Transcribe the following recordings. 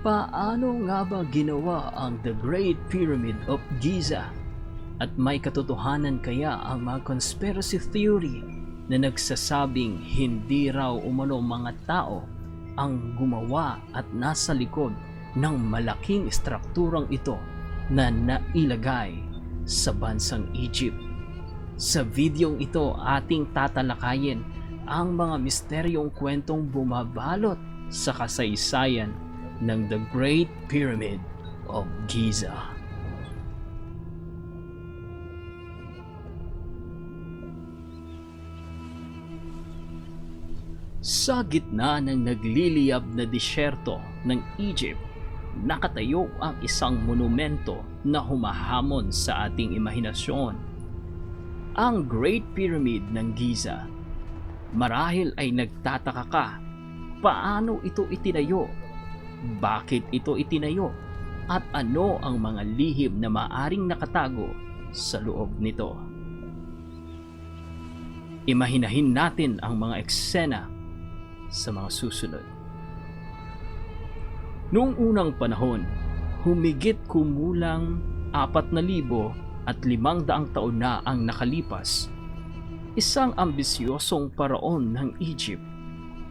Paano nga ba ginawa ang The Great Pyramid of Giza? At may katotohanan kaya ang mga conspiracy theory na nagsasabing hindi raw umano mga tao ang gumawa at nasa likod ng malaking strukturang ito na nailagay sa bansang Egypt. Sa videong ito ating tatalakayin ang mga misteryong kwentong bumabalot sa kasaysayan ng The Great Pyramid of Giza. Sa gitna ng nagliliyab na disyerto ng Egypt, nakatayo ang isang monumento na humahamon sa ating imahinasyon. Ang Great Pyramid ng Giza. Marahil ay nagtataka ka, paano ito itinayo? Bakit ito itinayo? At ano ang mga lihim na maaring nakatago sa loob nito? Imahinahin natin ang mga eksena sa mga susunod. Noong unang panahon, humigit kumulang apat na libo at limang daang taon na ang nakalipas, isang ambisyosong paraon ng Egypt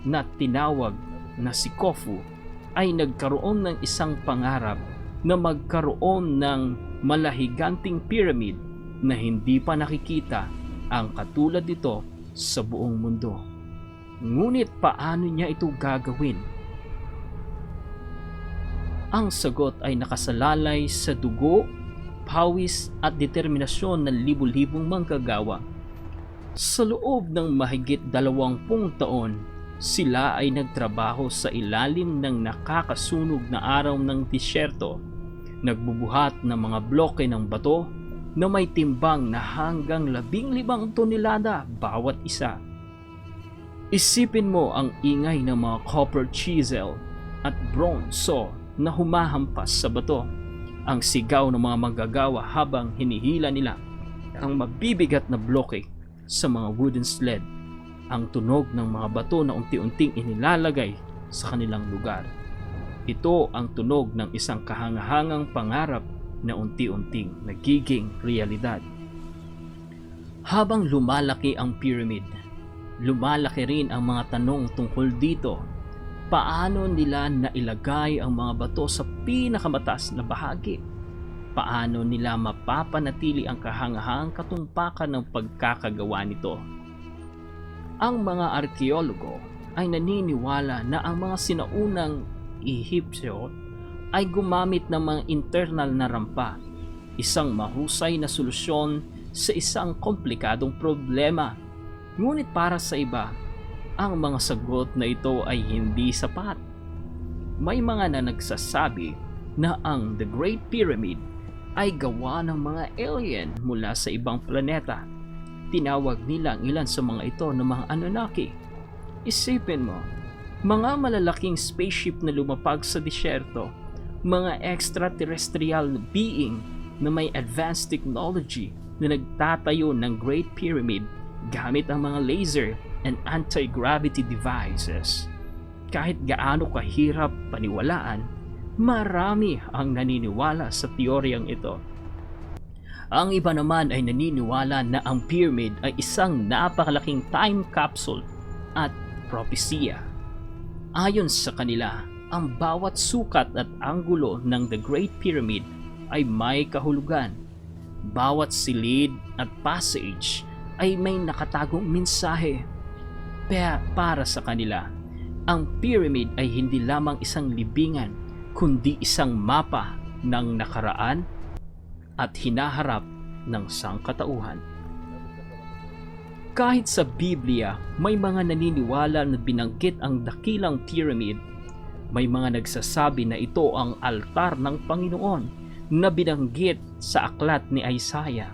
na tinawag na si Khufu ay nagkaroon ng isang pangarap na magkaroon ng malahiganting pyramid na hindi pa nakikita ang katulad nito sa buong mundo. Ngunit paano niya ito gagawin? Ang sagot ay nakasalalay sa dugo, pawis at determinasyon ng libu-libong manggagawa. Sa loob ng mahigit dalawampung taon, sila ay nagtrabaho sa ilalim ng nakakasunog na araw ng disyerto, nagbubuhat ng mga bloke ng bato na may timbang na hanggang labing limang tonelada bawat isa. Isipin mo ang ingay ng mga copper chisel at bronze saw na humahampas sa bato. Ang sigaw ng mga manggagawa habang hinihila nila ang mabibigat na bloke sa mga wooden sled. Ang tunog ng mga bato na unti-unting inilalagay sa kanilang lugar. Ito ang tunog ng isang kahangahangang pangarap na unti-unting nagiging realidad. Habang lumalaki ang pyramid, lumalaki rin ang mga tanong tungkol dito. Paano nila nailagay ang mga bato sa pinakamataas na bahagi? Paano nila mapapanatili ang kahangahangang katumpakan ng pagkakagawa nito? Ang mga arkeologo ay naniniwala na ang mga sinaunang Ehipsyo ay gumamit ng mga internal na rampa, isang mahusay na solusyon sa isang komplikadong problema. Ngunit para sa iba, ang mga sagot na ito ay hindi sapat. May mga na nagsasabi na ang The Great Pyramid ay gawa ng mga alien mula sa ibang planeta. Tinawag nila ang ilan sa mga ito na mga Anunnaki. Isipin mo, mga malalaking spaceship na lumapag sa disyerto, mga extraterrestrial being na may advanced technology na nagtatayo ng Great Pyramid gamit ang mga laser and anti-gravity devices. Kahit gaano kahirap paniwalaan, marami ang naniniwala sa teoryang ito. Ang iba naman ay naniniwala na ang pyramid ay isang napakalaking time capsule at propesya. Ayon sa kanila, ang bawat sukat at anggulo ng The Great Pyramid ay may kahulugan. Bawat silid at passage ay may nakatagong mensahe. Kaya para sa kanila, ang pyramid ay hindi lamang isang libingan, kundi isang mapa ng nakaraan at hinaharap ng sangkatauhan. Kahit sa Biblia, may mga naniniwala na binanggit ang dakilang pyramid. May mga nagsasabi na ito ang altar ng Panginoon na binanggit sa aklat ni Isaiah.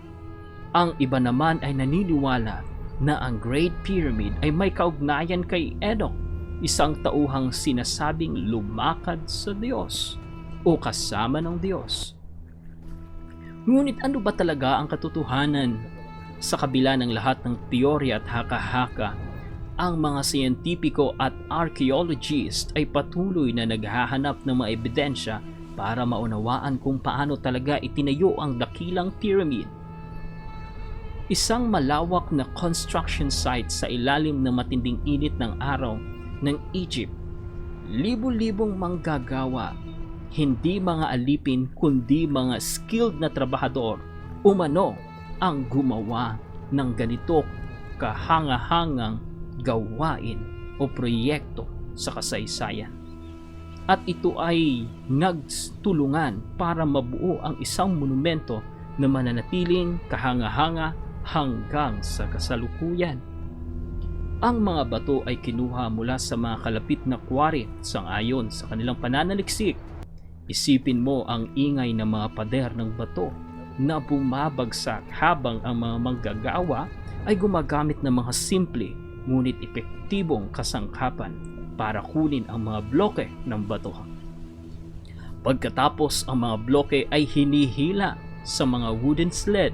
Ang iba naman ay naniniwala na ang Great Pyramid ay may kaugnayan kay Enoch, isang tauhang sinasabing lumakad sa Diyos o kasama ng Diyos. Ngunit ano ba talaga ang katotohanan sa kabila ng lahat ng teorya at haka-haka, ang mga siyentipiko at archaeologist ay patuloy na naghahanap ng mga ebidensya para maunawaan kung paano talaga itinayo ang dakilang pyramid. Isang malawak na construction site sa ilalim ng matinding init ng araw ng Egypt. Libo-libong manggagawa, hindi mga alipin kundi mga skilled na trabahador, umano ang gumawa ng ganito kahanga-hangang gawain o proyekto sa kasaysayan. At ito ay nagtulungan para mabuo ang isang monumento na mananatiling kahanga-hanga hanggang sa kasalukuyan. Ang mga bato ay kinuha mula sa mga kalapit na kwari sangayon sa kanilang pananaliksik. Isipin mo ang ingay ng mga pader ng bato na bumabagsak habang ang mga manggagawa ay gumagamit ng mga simple ngunit epektibong kasangkapan para kunin ang mga bloke ng bato. Pagkatapos ang mga bloke ay hinihila sa mga wooden sled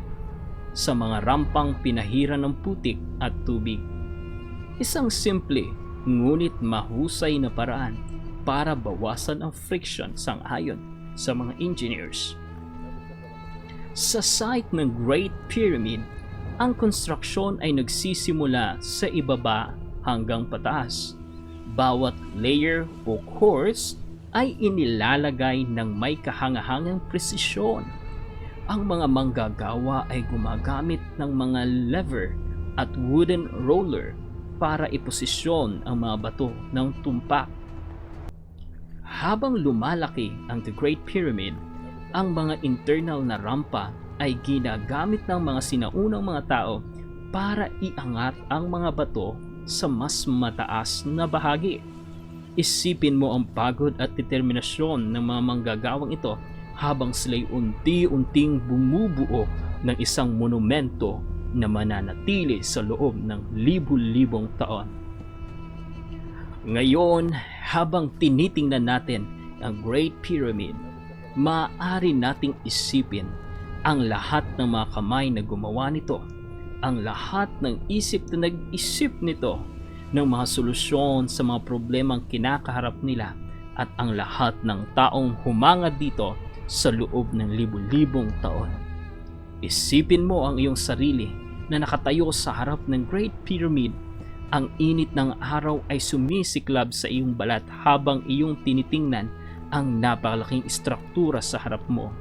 sa mga rampang pinahiran ng putik at tubig. Isang simple ngunit mahusay na paraan para bawasan ang friction sang-ayon sa mga engineers. Sa site ng Great Pyramid, ang konstruksyon ay nagsisimula sa ibaba hanggang pataas. Bawat layer o course ay inilalagay ng may kahangahangang presisyon. Ang mga manggagawa ay gumagamit ng mga lever at wooden roller para iposisyon ang mga bato ng tumpak. Habang lumalaki ang The Great Pyramid, ang mga internal na rampa ay ginagamit ng mga sinaunang mga tao para iangat ang mga bato sa mas mataas na bahagi. Isipin mo ang pagod at determinasyon ng mga manggagawang ito habang sila'y unti-unting bumubuo ng isang monumento na mananatili sa loob ng libu-libong taon. Ngayon, habang tinitingnan natin ang Great Pyramid, maaari nating isipin ang lahat ng mga kamay na gumawa nito, ang lahat ng isip na nag-isip nito ng mga solusyon sa mga problemang kinakaharap nila at ang lahat ng taong humangad dito sa loob ng libu-libong taon. Isipin mo ang iyong sarili na nakatayo sa harap ng Great Pyramid. Ang init ng araw ay sumisiklab sa iyong balat habang iyong tinitingnan ang napakalaking istruktura sa harap mo.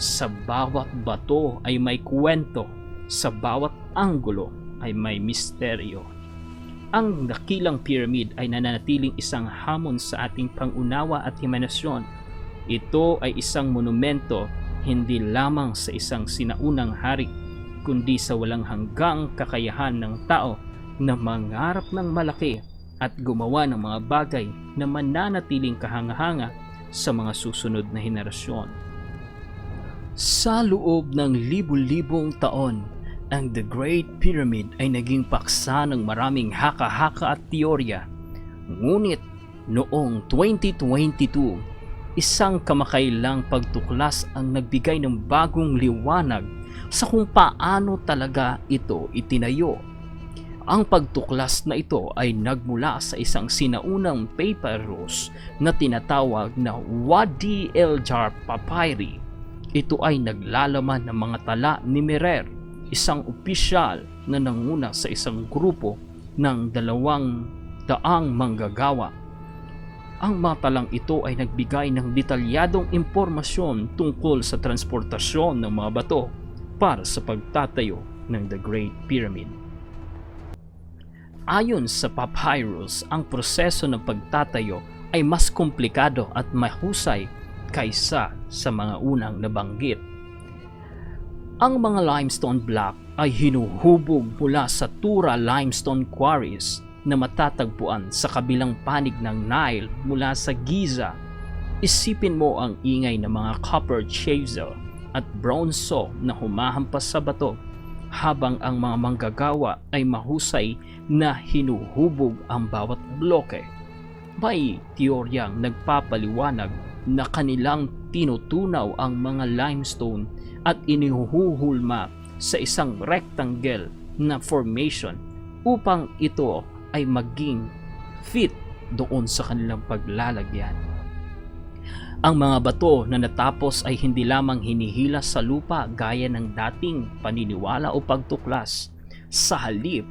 Sa bawat bato ay may kwento, sa bawat anggulo ay may misteryo. Ang dakilang pyramid ay nananatiling isang hamon sa ating pangunawa at imanasyon. Ito ay isang monumento hindi lamang sa isang sinaunang hari, kundi sa walang hanggang kakayahan ng tao na mangarap ng malaki at gumawa ng mga bagay na mananatiling kahanga-hanga sa mga susunod na henerasyon. Sa loob ng libu-libong taon, ang The Great Pyramid ay naging paksa ng maraming haka-haka at teorya. Ngunit noong 2022, isang kamakailang pagtuklas ang nagbigay ng bagong liwanag sa kung paano talaga ito itinayo. Ang pagtuklas na ito ay nagmula sa isang sinaunang papyrus na tinatawag na Wadi El Jar Papyri. Ito ay naglalaman ng mga tala ni Merer, isang opisyal na nanguna sa isang grupo ng dalawang daang manggagawa. Ang mga talang ito ay nagbigay ng detalyadong impormasyon tungkol sa transportasyon ng mga bato para sa pagtatayo ng The Great Pyramid. Ayon sa papyrus, ang proseso ng pagtatayo ay mas komplikado at mahusay kaysa sa mga unang nabanggit. Ang mga limestone block ay hinuhubog mula sa Tura limestone quarries na matatagpuan sa kabilang panig ng Nile mula sa Giza. Isipin mo ang ingay ng mga copper chisel at bronze saw na humahampas sa bato habang ang mga manggagawa ay mahusay na hinuhubog ang bawat bloke. May teoryang nagpapaliwanag na kanilang tinutunaw ang mga limestone at inihuhulma sa isang rectangle na formation upang ito ay maging fit doon sa kanilang paglalagyan. Ang mga bato na natapos ay hindi lamang hinihila sa lupa gaya ng dating paniniwala o pagtuklas. Sa halip,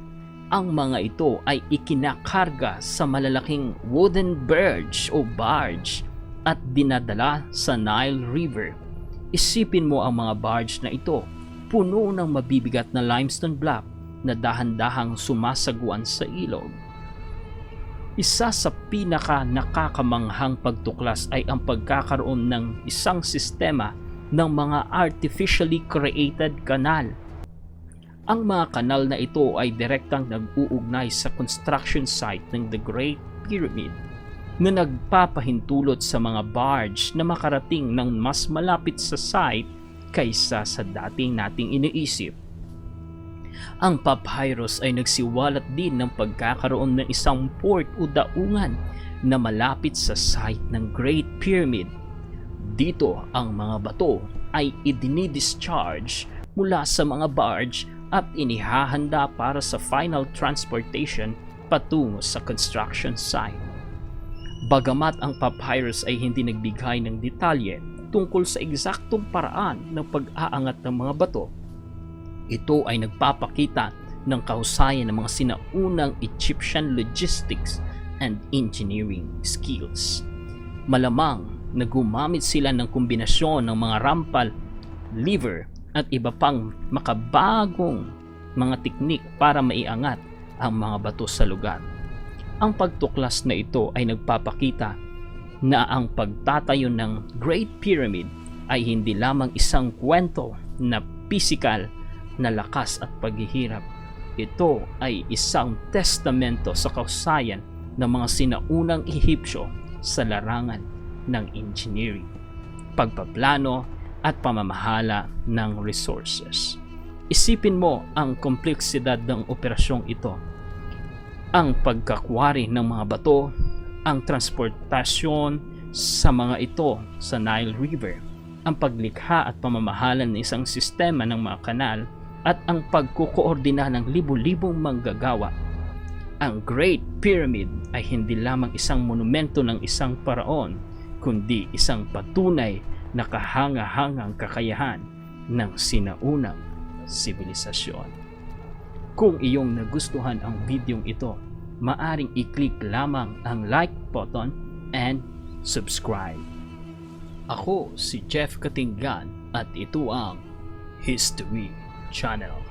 ang mga ito ay ikinakarga sa malalaking wooden barge o barge at dinadala sa Nile River. Isipin mo ang mga barge na ito, puno ng mabibigat na limestone block na dahan-dahang sumasaguan sa ilog. Isa sa pinaka nakakamanghang pagtuklas ay ang pagkakaroon ng isang sistema ng mga artificially created kanal. Ang mga kanal na ito ay direktang nag-uugnay sa construction site ng The Great Pyramid na nagpapahintulot sa mga barge na makarating ng mas malapit sa site kaysa sa dating nating iniisip. Ang papyrus ay nagsiwalat din ng pagkakaroon ng isang port o daungan na malapit sa site ng Great Pyramid. Dito ang mga bato ay idinidischarge mula sa mga barge at inihahanda para sa final transportation patungo sa construction site. Bagamat ang papyrus ay hindi nagbigay ng detalye tungkol sa eksaktong paraan ng pag-aangat ng mga bato, ito ay nagpapakita ng kahusayan ng mga sinaunang Egyptian logistics and engineering skills. Malamang na gumamit sila ng kombinasyon ng mga rampal, lever at iba pang makabagong mga teknik para maiangat ang mga bato sa lugar. Ang pagtuklas na ito ay nagpapakita na ang pagtatayo ng Great Pyramid ay hindi lamang isang kwento na physical na lakas at paghihirap. Ito ay isang testamento sa kausayan ng mga sinaunang Ehipsyo sa larangan ng engineering, pagpaplano at pamamahala ng resources. Isipin mo ang kompleksidad ng operasyong ito. Ang pagkakwari ng mga bato, ang transportasyon sa mga ito sa Nile River, ang paglikha at pamamahala ng isang sistema ng mga kanal at ang pagkukoordina ng libu-libong manggagawa. Ang Great Pyramid ay hindi lamang isang monumento ng isang paraon, kundi isang patunay na kahanga-hangang kakayahan ng sinaunang sibilisasyon. Kung iyong nagustuhan ang videong ito, maaring i-click lamang ang like button and subscribe. Ako si Jeff Katinggan at ito ang History Channel.